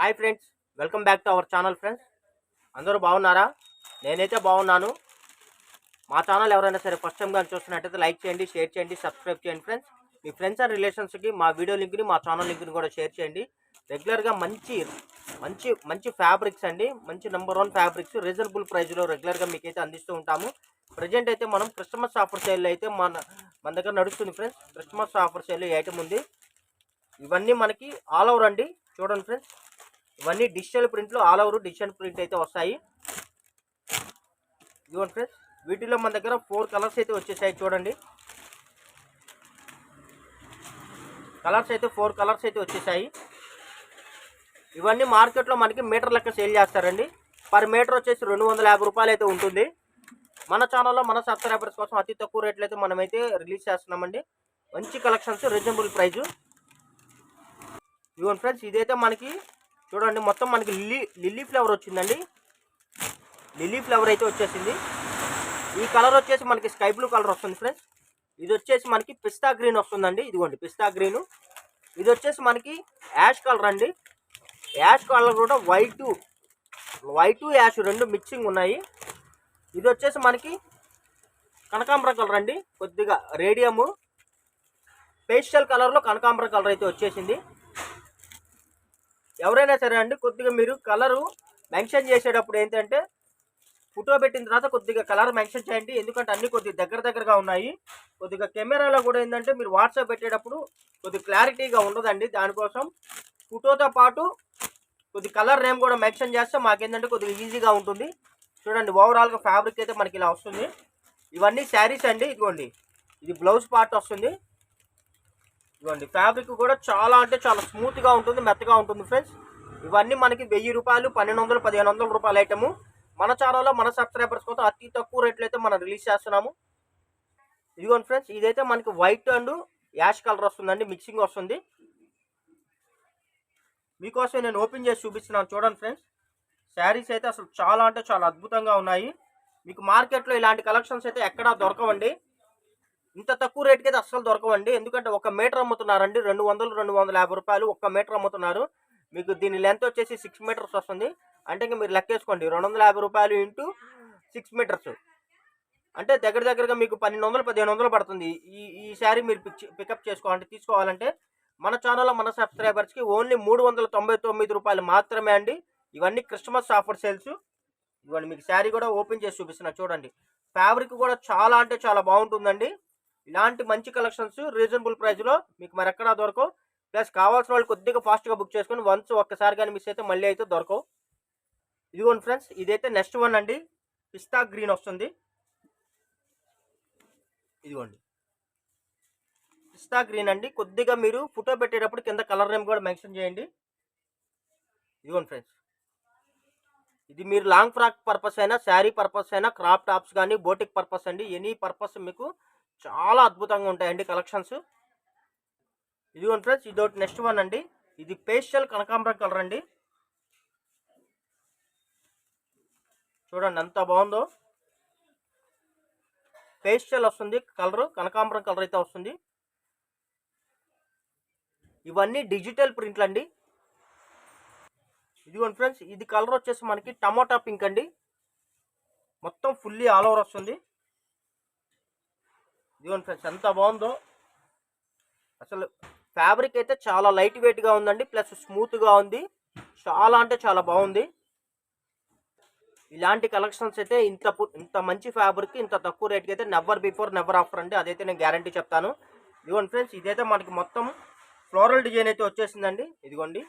Hi friends welcome back to our channel friends. అందరూ బాగున్నారా? నేనైతే బాగున్నాను. మా ఛానల్ ఎవరైనా సరే ఫస్ట్ టైం కానీ చూస్తున్నట్టయితే లైక్ చేయండి షేర్ చేయండి సబ్స్క్రైబ్ చేయండి ఫ్రెండ్స్ మీ ఫ్రెండ్స్ అండ్ రిలేషన్స్కి మా వీడియో లింక్ని మా ఛానల్ లింక్ని కూడా షేర్ చేయండి. రెగ్యులర్గా మంచి మంచి మంచి ఫ్యాబ్రిక్స్ అండి. మంచి నెంబర్ వన్ ఫ్యాబ్రిక్స్ రీజనబుల్ ప్రైస్లో రెగ్యులర్గా మీకైతే అందిస్తూ ఉంటాము. ప్రజెంట్ అయితే మనం క్రిస్మస్ ఆఫర్ సేల్ అయితే మన మన దగ్గర నడుస్తుంది friends Christmas offer sale item ఉంది. ఇవన్నీ మనకి ఆల్ ఓవర్ అండి. చూడండి ఫ్రెండ్స్ ఇవన్నీ డిజిటల్ ప్రింట్లు ఆల్ ఓవర్ డిజిటల్ ప్రింట్ అయితే వస్తాయి. ఇదిగోండి ఫ్రెండ్స్ వీటిలో మన దగ్గర ఫోర్ కలర్స్ అయితే వచ్చేసాయి చూడండి. కలర్స్ అయితే ఫోర్ కలర్స్ అయితే వచ్చేసాయి. ఇవన్నీ మార్కెట్లో మనకి మీటర్ లెక్క సేల్ చేస్తారండి. పర్ మీటర్ వచ్చేసి రెండు వందల యాభై రూపాయలు అయితే ఉంటుంది. మన ఛానల్లో మన సబ్స్క్రైబర్స్ కోసం అతి తక్కువ రేట్లు అయితే మనమైతే రిలీజ్ చేస్తున్నామండి. మంచి కలెక్షన్స్ రీజనబుల్ ప్రైజు ఇదిగోండి ఫ్రెండ్స్ ఇదైతే మనకి చూడండి మొత్తం మనకి లిల్లీ లిల్లీ ఫ్లేవర్ వచ్చిందండి. లిల్లీ ఫ్లేవర్ అయితే వచ్చేసింది. ఈ కలర్ వచ్చేసి మనకి స్కై బ్లూ కలర్ వస్తుంది ఫ్రెండ్స్. ఇది వచ్చేసి మనకి పిస్తా గ్రీన్ వస్తుందండి. ఇదిగోండి పిస్తా గ్రీను. ఇది వచ్చేసి మనకి యాష్ కలర్ అండి. యాష్ కలర్ కూడా వైట్ వైట్ యాష్ రెండు మిక్సింగ్ ఉన్నాయి. ఇది వచ్చేసి మనకి కనకాంబరం కలర్ అండి. కొద్దిగా రేడియము. పేస్టల్ కలర్లో కనకాంబరం కలర్ అయితే వచ్చేసింది. ఎవరైనా సరే అండి కొద్దిగా మీరు కలరు మెన్షన్ చేసేటప్పుడు ఏంటంటే ఫోటో పెట్టిన తర్వాత కొద్దిగా కలర్ మెన్షన్ చేయండి. ఎందుకంటే అన్ని కొద్దిగా దగ్గర దగ్గరగా ఉన్నాయి. కొద్దిగా కెమెరాలో కూడా ఏంటంటే మీరు వాట్సాప్ పెట్టేటప్పుడు కొద్దిగా క్లారిటీగా ఉండదండి. దానికోసం ఫోటోతో పాటు కొద్ది కలర్ నేమ్ కూడా మెన్షన్ చేస్తే మాకేంటంటే కొద్దిగా ఈజీగా ఉంటుంది. చూడండి ఓవరాల్గా ఫ్యాబ్రిక్ అయితే మనకి ఇలా వస్తుంది. ఇవన్నీ శారీస్ అండి ఇదిగోండి. ఇది బ్లౌజ్ పార్ట్ వస్తుంది. ఇవ్వండి ఫ్యాబ్రిక్ కూడా చాలా అంటే చాలా స్మూత్గా ఉంటుంది మెత్తగా ఉంటుంది ఫ్రెండ్స్ ఇవన్నీ మనకి వెయ్యి రూపాయలు పన్నెండు వందలు పదిహేను వందల రూపాయల ఐటము మన ఛానల్లో మన సబ్స్క్రైబర్స్ కోసం అతి తక్కువ రేట్లు అయితే మనం రిలీజ్ చేస్తున్నాము. ఇదిగోండి ఫ్రెండ్స్ ఇదైతే మనకి వైట్ అండ్ యాష్ కలర్ వస్తుందండి మిక్సింగ్ వస్తుంది. మీకోసం నేను ఓపెన్ చేసి చూపిస్తున్నాను చూడండి ఫ్రెండ్స్ శారీస్ అయితే అసలు చాలా అంటే చాలా అద్భుతంగా ఉన్నాయి. మీకు మార్కెట్లో ఇలాంటి కలెక్షన్స్ అయితే ఎక్కడా దొరకవండి. ఇంత తక్కువ రేట్కి అయితే అస్సలు దొరకవండి. ఎందుకంటే ఒక మీటర్ అమ్ముతున్నారండి. రెండు వందలు రెండు వందల యాభై రూపాయలు ఒక్క మీటర్ అమ్ముతున్నారు. మీకు దీని లెంత్ వచ్చేసి సిక్స్ మీటర్స్ వస్తుంది. అంటే ఇంకా మీరు లెక్కేసుకోండి. రెండు వందల యాభై రూపాయలు ఇంటూ సిక్స్ మీటర్స్ అంటే దగ్గర దగ్గరగా మీకు పన్నెండు వందలు పదిహేను వందలు పడుతుంది. ఈ ఈ శారీ మీరు పిక్ పికప్ చేసుకోవాలంటే తీసుకోవాలంటే మన ఛానల్లో మన సబ్స్క్రైబర్స్కి ఓన్లీ మూడు వందల తొంభై తొమ్మిది రూపాయలు మాత్రమే అండి. ఇవన్నీ క్రిస్మస్ ఆఫర్ సేల్స్ ఇవన్నీ మీకు శారీ కూడా ఓపెన్ చేసి చూపిస్తున్నా. చూడండి. ఫ్యాబ్రిక్ కూడా చాలా అంటే చాలా బాగుంటుందండి. ఇలాంటి మంచి కలెక్షన్స్ రీజనబుల్ ప్రైస్లో మీకు మరి ఎక్కడా దొరకవు. ప్లస్ కావాల్సిన వాళ్ళు కొద్దిగా ఫాస్ట్గా బుక్ చేసుకొని వన్స్ ఒక్కసారి కానీ మిస్ అయితే మళ్ళీ అయితే దొరకవు. ఇదిగోండి ఫ్రెండ్స్ ఇదైతే నెక్స్ట్ వన్ అండి. పిస్తా గ్రీన్ వస్తుంది. ఇదిగోండి. పిస్తా గ్రీన్ అండి. కొద్దిగా మీరు ఫోటో పెట్టేటప్పుడు కింద కలర్ నేమ్ కూడా మెన్షన్ చేయండి. ఇదిగోండి ఫ్రెండ్స్. ఇది మీరు లాంగ్ ఫ్రాక్ పర్పస్ అయినా శారీ పర్పస్ అయినా క్రాప్ టాప్స్ కానీ బోటిక్ పర్పస్ అండి. ఎనీ పర్పస్ మీకు చాలా అద్భుతంగా ఉంటాయండి కలెక్షన్స్. ఇదిగోండి ఫ్రెండ్స్ ఇదొకటి నెక్స్ట్ వన్ అండి. ఇది పేస్టల్ కనకాంబరం కలర్ అండి. చూడండి ఎంత బాగుందో. పేస్టల్ వస్తుంది కలరు కనకాంబరం కలర్ అయితే వస్తుంది. ఇవన్నీ డిజిటల్ ప్రింట్లు అండి. ఇదిగోండి ఫ్రెండ్స్ ఇది కలర్ వచ్చేసి మనకి టమాటా పింక్ అండి. మొత్తం ఫుల్లీ ఆల్ ఓవర్ వస్తుంది. ఇదిగోండి ఫ్రెండ్స్ ఎంత బాగుందో. అసలు ఫ్యాబ్రిక్ అయితే చాలా లైట్ వెయిట్గా ఉందండి ప్లస్ స్మూత్గా ఉంది. చాలా అంటే చాలా బాగుంది. ఇలాంటి కలెక్షన్స్ అయితే ఇంత ఇంత మంచి ఫ్యాబ్రిక్ ఇంత తక్కువ రేట్కి అయితే నెవర్ బిఫోర్ నెవర్ ఆఫ్టర్ అండి. అదైతే నేను గ్యారంటీ చెప్తాను. ఇదిగోండి ఫ్రెండ్స్ ఇదైతే మనకి మొత్తం ఫ్లోరల్ డిజైన్ అయితే వచ్చేసిందండి. ఇదిగోండి.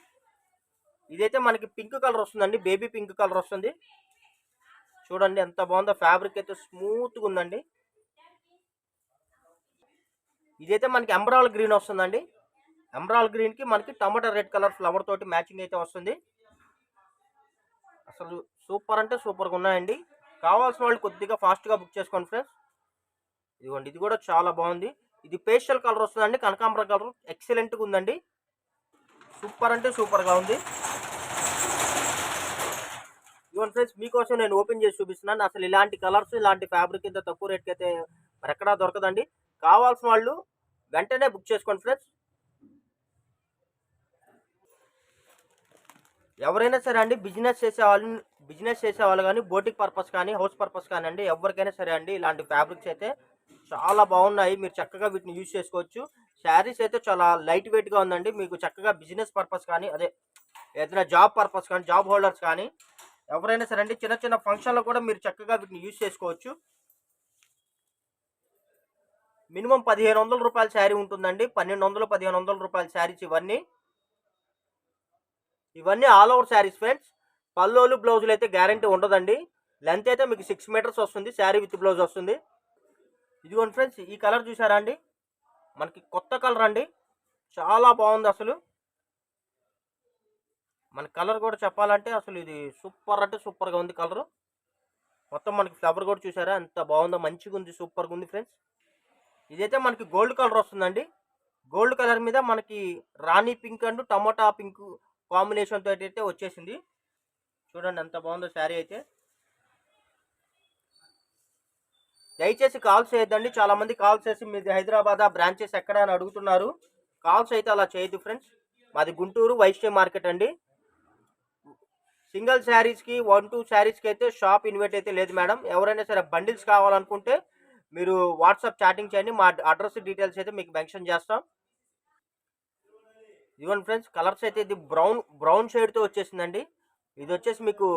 ఇదైతే మనకి పింక్ కలర్ వస్తుందండి బేబీ పింక్ కలర్ వస్తుంది. చూడండి ఎంత బాగుందో ఫ్యాబ్రిక్ అయితే స్మూత్గా ఉందండి. ఇదైతే మనకి ఎంబ్రాల్ గ్రీన్ వస్తుందండి. ఎంబ్రాల్ గ్రీన్కి మనకి టమాటా రెడ్ కలర్ ఫ్లవర్ తోటి మ్యాచింగ్ అయితే వస్తుంది. అసలు సూపర్ అంటే సూపర్గా ఉన్నాయండి. కావాల్సిన వాళ్ళు కొద్దిగా ఫాస్ట్గా బుక్ చేసుకోండి ఫ్రెండ్స్. ఇదిగోండి ఇది కూడా చాలా బాగుంది. ఇది పేస్టల్ కలర్ వస్తుందండి కనకాంబర కలర్. ఎక్సలెంట్గా ఉందండి. సూపర్ అంటే సూపర్గా ఉంది. ఇవన్ ఫ్రెండ్స్ మీకోసం నేను ఓపెన్ చేసి చూపిస్తున్నాను. అసలు ఇలాంటి కలర్స్ ఇలాంటి ఫ్యాబ్రిక్ ఇంత తక్కువ రేట్కి అయితే మరి ఎక్కడా దొరకదండి. కావాల్సిన వాళ్ళు వెంటనే బుక్ చేసుకోండి ఫ్రెండ్స్. ఎవరైనా సరే అండి బిజినెస్ చేసేవాళ్ళు బిజినెస్ చేసే వాళ్ళు కానీ బోటిక్ పర్పస్ కానీ హౌస్ పర్పస్ కానీ అండి ఎవరికైనా సరే అండి ఇలాంటి ఫ్యాబ్రిక్స్ అయితే చాలా బాగున్నాయి. మీరు చక్కగా వీటిని యూజ్ చేసుకోవచ్చు. శారీస్ అయితే చాలా లైట్ వెయిట్గా ఉందండి. మీకు చక్కగా బిజినెస్ పర్పస్ కానీ అదే ఏదైనా జాబ్ పర్పస్ కానీ జాబ్ హోల్డర్స్ కానీ ఎవరైనా సరే అండి చిన్న చిన్న ఫంక్షన్లో కూడా మీరు చక్కగా వీటిని యూజ్ చేసుకోవచ్చు. మినిమం పదిహేను వందల రూపాయల శారీ ఉంటుందండి. పన్నెండు వందలు పదిహేను వందల రూపాయల శారీస్ ఇవన్నీ. ఇవన్నీ ఆల్ ఓవర్ శారీస్ ఫ్రెండ్స్. పల్లోలు బ్లౌజులు అయితే గ్యారంటీ ఉండదండి. లెంత్ అయితే మీకు సిక్స్ మీటర్స్ వస్తుంది. శారీ విత్ బ్లౌజ్ వస్తుంది. ఇదిగోండి ఫ్రెండ్స్ ఈ కలర్ చూసారా అండి? మనకి కొత్త కలర్ అండి. చాలా బాగుంది అసలు. మన కలర్ కూడా చెప్పాలంటే అసలు ఇది సూపర్ అంటే సూపర్గా ఉంది కలరు మొత్తం మనకి ఫ్లవర్ కూడా చూసారా? ఎంత బాగుందో మంచిగా ఉంది సూపర్గా ఉంది ఫ్రెండ్స్. ఇదైతే మనకి గోల్డ్ కలర్ వస్తుందండి. గోల్డ్ కలర్ మీద మనకి రాణి pink and tomato pink combination తోటి అయితే వచ్చేసింది. చూడండి ఎంత బాగుందో శారీ అయితే. దయచేసి కాల్స్ చేయొద్దండి. చాలామంది కాల్స్ చేసి మీది హైదరాబాద్ బ్రాంచెస్ ఎక్కడ అని అడుగుతున్నారు. కాల్స్ అయితే అలా చేయొద్దు ఫ్రెండ్స్. మాది గుంటూరు వైశ్య మార్కెట్ అండి. సింగిల్ శారీస్కి వన్ టూ శారీస్కి అయితే షాప్ ఇన్వైట్ అయితే లేదు మేడం. ఎవరైనా సరే బండిల్స్ కావాలనుకుంటే మీరు వాట్సాప్ చాటింగ్ చేయండి. మా అడ్రస్ డీటెయిల్స్ అయితే మీకు మెన్షన్ చేస్తాం. ఇదిగోండి ఫ్రెండ్స్ కలర్స్ అయితే ఇది బ్రౌన్ బ్రౌన్ షేడ్తో వచ్చేసిందండి. ఇది వచ్చేసి మీకు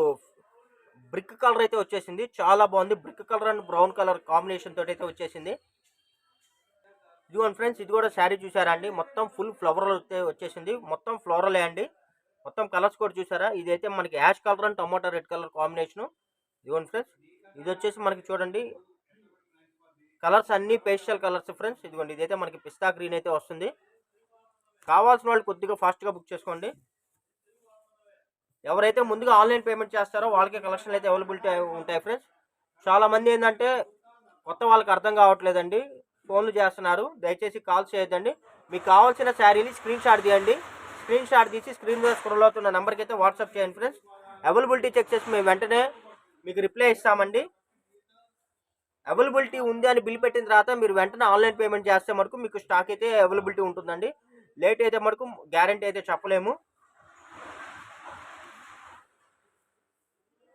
బ్రిక్ కలర్ అయితే వచ్చేసింది. చాలా బాగుంది. Brick colour and brown colour combination తోటి అయితే వచ్చేసింది. ఇదిగోండి ఫ్రెండ్స్ ఇది కూడా శారీ చూసారా అండి? మొత్తం ఫుల్ ఫ్లవరల్ అయితే వచ్చేసింది. మొత్తం ఫ్లోరలే అండి. మొత్తం కలర్స్ కూడా చూసారా? ఇది అయితే మనకి ash colour and tomato red colour combination ఇదిగోండి ఫ్రెండ్స్ ఇది వచ్చేసి మనకి చూడండి. కలర్స్ అన్ని పేస్టల్ కలర్స్ ఫ్రెండ్స్. ఇదిగోండి ఇదైతే మనకి పిస్తా గ్రీన్ అయితే వస్తుంది. కావాల్సిన వాళ్ళు కొద్దిగా ఫాస్ట్గా బుక్ చేసుకోండి. ఎవరైతే ముందుగా ఆన్లైన్ పేమెంట్ చేస్తారో వాళ్ళకి కలెక్షన్లు అయితే అవైలబిలిటీ ఉంటాయి ఫ్రెండ్స్. చాలామంది ఏంటంటే కొత్త వాళ్ళకి అర్థం కావట్లేదండి. ఫోన్లు చేస్తున్నారు. దయచేసి కాల్ చేయొద్దండి. మీకు కావాల్సిన శారీని స్క్రీన్ షాట్ తీయండి. స్క్రీన్ షాట్ తీసి స్క్రీన్ మీద స్క్రోల్ అవుతున్న నెంబర్కి అయితే వాట్సాప్ చేయండి ఫ్రెండ్స్. అవైలబిలిటీ చెక్ చేసి మేము వెంటనే మీకు రిప్లై ఇస్తామండి. అవైలబిలిటీ ఉంది అని బిల్ పెట్టిన తర్వాత మీరు వెంటనే ఆన్లైన్ పేమెంట్ చేస్తే మటుకు మీకు స్టాక్ అయితే అవైలబిలిటీ ఉంటుందండి. లేట్ అయితే మటుకు గ్యారంటీ అయితే చెప్పలేము.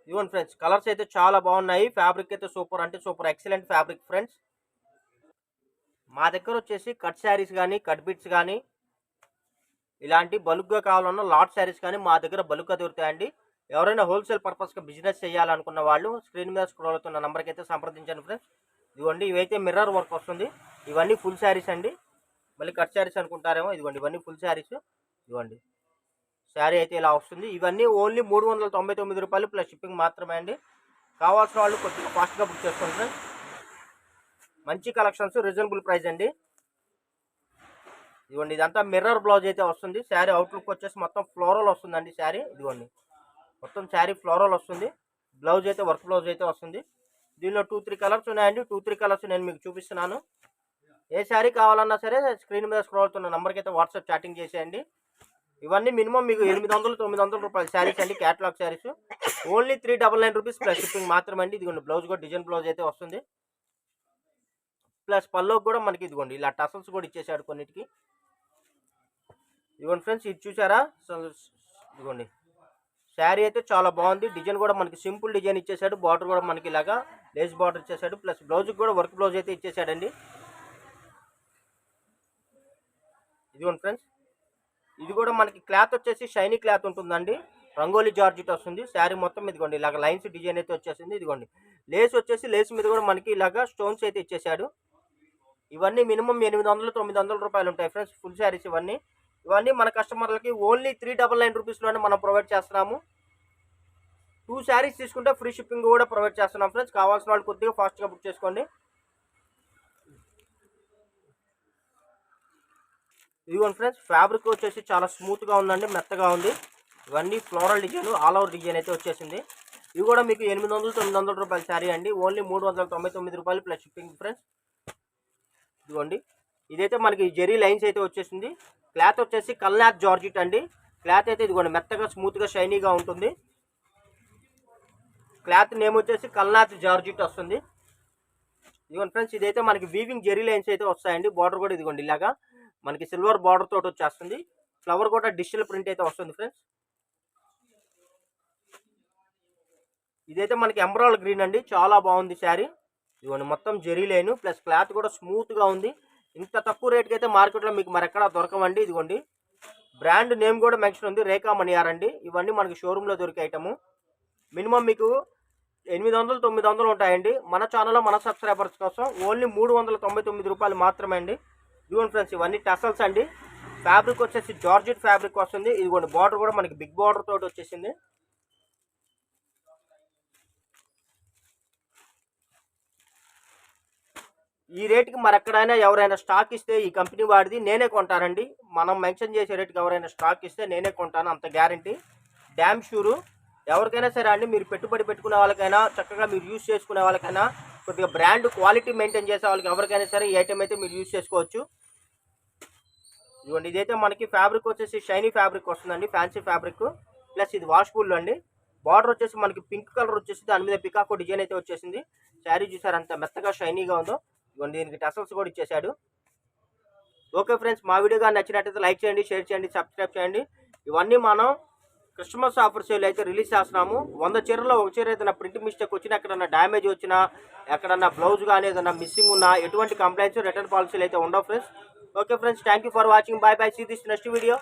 ఇవ్వండి ఫ్రెండ్స్ కలర్స్ అయితే చాలా బాగున్నాయి. ఫ్యాబ్రిక్ అయితే సూపర్ అంటే సూపర్ ఎక్సలెంట్ ఫ్యాబ్రిక్ ఫ్రెండ్స్. మా దగ్గర వచ్చేసి కట్ శారీస్ కానీ కట్ బిట్స్ కానీ ఇలాంటి బల్క్గా కావాలన్నా లాట్ శారీస్ కానీ మా దగ్గర బల్క్గా దొరుకుతాయండి. ఎవరైనా హోల్సేల్ పర్పస్గా బిజినెస్ చేయాలనుకున్న వాళ్ళు స్క్రీన్ మీద స్క్రోల్ అవుతున్న నెంబర్కి అయితే సంప్రదించండి ఫ్రెండ్స్. ఇదిగోండి ఇవైతే మిర్రర్ వర్క్ వస్తుంది. ఇవన్నీ ఫుల్ శారీస్ అండి. మళ్ళీ కట్ శారీస్ అనుకుంటారేమో ఇదిగోండి ఇవన్నీ ఫుల్ శారీస్. ఇదిగోండి శారీ అయితే ఇలా వస్తుంది. ఇవన్నీ ఓన్లీ మూడు వందల తొంభై తొమ్మిది రూపాయలు ప్లస్ షిప్పింగ్ మాత్రమే అండి. కావాల్సిన వాళ్ళు కొద్దిగా ఫాస్ట్గా బుక్ చేసుకోండి ఫ్రెండ్స్. మంచి కలెక్షన్స్ రీజనబుల్ ప్రైస్ అండి. ఇదిగోండి ఇదంతా మిర్రర్ బ్లౌజ్ అయితే వస్తుంది. శారీ అవుట్లుక్ వచ్చేసి మొత్తం ఫ్లోరల్ వస్తుందండి శారీ. ఇదిగోండి మొత్తం శారీ ఫ్లోరల్ వస్తుంది. బ్లౌజ్ అయితే వర్క్ బ్లౌజ్ అయితే వస్తుంది. దీనిలో టూ త్రీ కలర్స్ ఉన్నాయండి. టూ త్రీ కలర్స్ నేను మీకు చూపిస్తున్నాను. ఏ శారీ కావాలన్నా సరే స్క్రీన్ మీద స్క్రోల్ అవుతున్న నెంబర్కి అయితే వాట్సాప్ చాటింగ్ చేసేయండి. ఇవన్నీ మినిమం మీకు ఎనిమిది వందలు తొమ్మిది వందల రూపాయల శారీస్ అండి catalogue saris. Only three double nine rupees plus shipping మాత్రమే అండి ఇదిగోండి బ్లౌజ్ కూడా డిజైన్ బ్లౌజ్ అయితే వస్తుంది. ప్లస్ పల్లోకి కూడా మనకి ఇదిగోండి ఇలా టసల్స్ కూడా ఇచ్చేసాడు కొన్నిటికి. ఇదిగోండి ఫ్రెండ్స్ ఇది చూసారా? సో ఇదిగోండి. శారీ అయితే చాలా బాగుంది. డిజైన్ కూడా మనకి సింపుల్ డిజైన్ ఇచ్చేసాడు. బార్డర్ కూడా మనకి ఇలాగా లేస్ బార్డర్ ఇచ్చేసాడు. ప్లస్ బ్లౌజ్కి కూడా వర్క్ బ్లౌజ్ అయితే ఇచ్చేసాడండి. ఇదిగోండి ఫ్రెండ్స్. ఇది కూడా మనకి క్లాత్ వచ్చేసి షైనీ క్లాత్ ఉంటుందండి. రంగోలీ జార్జిట్ వస్తుంది. శారీ మొత్తం ఇదిగోండి. ఇలాగ లైన్స్ డిజైన్ అయితే వచ్చేసింది. ఇదిగోండి. లేస్ వచ్చేసి లేస్ మీద కూడా మనకి ఇలాగా స్టోన్స్ అయితే ఇచ్చేసాడు. ఇవన్నీ మినిమం ఎనిమిది వందలు తొమ్మిది వందల రూపాయలు ఉంటాయి ఫ్రెండ్స్. ఫుల్ శారీస్ ఇవన్నీ. ఇవన్నీ మన కస్టమర్లకి ఓన్లీ త్రీ డబల్ నైన్ రూపీస్లోనే మనం ప్రొవైడ్ చేస్తున్నాము. టూ శారీస్ తీసుకుంటే ఫ్రీ షిప్పింగ్ కూడా ప్రొవైడ్ చేస్తున్నాం ఫ్రెండ్స్. కావాల్సిన వాళ్ళు కొద్దిగా ఫాస్ట్గా బుక్ చేసుకోండి. ఇదిగోండి ఫ్రెండ్స్ ఫ్యాబ్రిక్ వచ్చేసి చాలా స్మూత్గా ఉందండి మెత్తగా ఉంది. ఇవన్నీ floral design all over design అయితే వచ్చేసింది. ఇవి కూడా మీకు ఎనిమిది వందలు తొమ్మిది వందల రూపాయల శారీ అండి. ఓన్లీ మూడు వందల తొంభై తొమ్మిది రూపాయలు ప్లస్ షిప్పింగ్ ఫ్రెండ్స్. ఇదిగోండి. ఇదైతే మనకి జెరీ లైన్స్ అయితే వచ్చేసింది. క్లాత్ వచ్చేసి కల్నాథ్ జార్జిట్ అండి. క్లాత్ అయితే ఇదిగోండి మెత్తగా స్మూత్గా షైనీగా ఉంటుంది. క్లాత్ నేమ్ వచ్చేసి కల్నాథ్ జార్జిట్ వస్తుంది. ఇదిగోండి ఫ్రెండ్స్ ఇదైతే మనకి వీవింగ్ జెరీ లైన్స్ అయితే వస్తాయండి. బార్డర్ కూడా ఇదిగోండి ఇలాగా మనకి సిల్వర్ బార్డర్ తోటి వచ్చేస్తుంది. ఫ్లవర్ కూడా డిజిటల్ ప్రింట్ అయితే వస్తుంది ఫ్రెండ్స్. ఇదైతే మనకి ఎంబ్రాయిడ్ గ్రీన్ అండి. చాలా బాగుంది శారీ. ఇదిగోండి మొత్తం జెరీ లైన్ ప్లస్ క్లాత్ కూడా స్మూత్గా ఉంది. ఇంత తక్కువ రేట్కి అయితే మార్కెట్లో మీకు మరెక్కడా దొరకవండి. ఇదిగోండి. బ్రాండ్ నేమ్ కూడా మెన్షన్ ఉంది. రేఖా మణియార్ అండి. ఇవన్నీ మనకి షోరూంలో దొరికే ఐటము మినిమం మీకు ఎనిమిది వందలు తొమ్మిది వందలు ఉంటాయండి. మన ఛానల్లో మన సబ్స్క్రైబర్స్ కోసం ఓన్లీ మూడు వందల తొంభై తొమ్మిది రూపాయలు మాత్రమే అండి. ఇదిగోండి ఫ్రెండ్స్ ఇవన్నీ టసల్స్ అండి. ఫ్యాబ్రిక్ వచ్చేసి జార్జెట్ ఫ్యాబ్రిక్ వస్తుంది. ఇదిగోండి బార్డర్ కూడా మనకి బిగ్ బార్డర్ తోటి వచ్చేసింది. ఈ రేటుకి మరెక్కడైనా ఎవరైనా స్టాక్ ఇస్తే ఈ కంపెనీ వాడిది నేనే కొంటానండి. మనం మెన్షన్ చేసే రేటుకి ఎవరైనా స్టాక్ ఇస్తే నేనే కొంటాను అంత గ్యారంటీ. డ్యామ్ షూరు ఎవరికైనా సరే అండి మీరు పెట్టుబడి పెట్టుకునే వాళ్ళకైనా చక్కగా మీరు యూజ్ చేసుకునే వాళ్ళకైనా కొద్దిగా బ్రాండ్ క్వాలిటీ మెయింటైన్ చేసే వాళ్ళకి ఎవరికైనా సరే ఈ ఐటెం అయితే మీరు యూజ్ చేసుకోవచ్చు. ఇదిగోండి ఇదైతే మనకి ఫ్యాబ్రిక్ వచ్చేసి షైనీ ఫ్యాబ్రిక్ వస్తుందండి ఫ్యాన్సీ ఫ్యాబ్రిక్. ప్లస్ ఇది వాష్ఫుల్ అండి. బార్డర్ వచ్చేసి మనకి పింక్ కలర్ వచ్చేసి దాని మీద పికాకో డిజైన్ అయితే వచ్చేసింది. శారీ చూసారు అంత మెత్తగా షైనీగా ఉందో. ఇవన్నీ దీనికి టసల్స్ కూడా ఇచ్చేసాడు ఓకే ఫ్రెండ్స్ మా వీడియో కానీ నచ్చినట్టయితే లైక్ చేయండి షేర్ చేయండి సబ్స్క్రైబ్ చేయండి. ఇవన్నీ మనం క్రిస్మస్ ఆఫర్ సేల్ అయితే రిలీజ్ చేస్తున్నాము. వంద చీరలో ఒక చీర ఏదైనా ప్రింట్ మిస్టేక్ వచ్చినా ఎక్కడన్నా డ్యామేజ్ వచ్చినా ఎక్కడన్నా బ్లౌజ్ కానీ ఏదైనా మిస్సింగ్ ఉన్నా ఎటువంటి కంప్లైంట్స్ రిటర్న్ పాలసీలు అయితే ఉండవు friends. Okay friends thank you for watching bye bye see this next video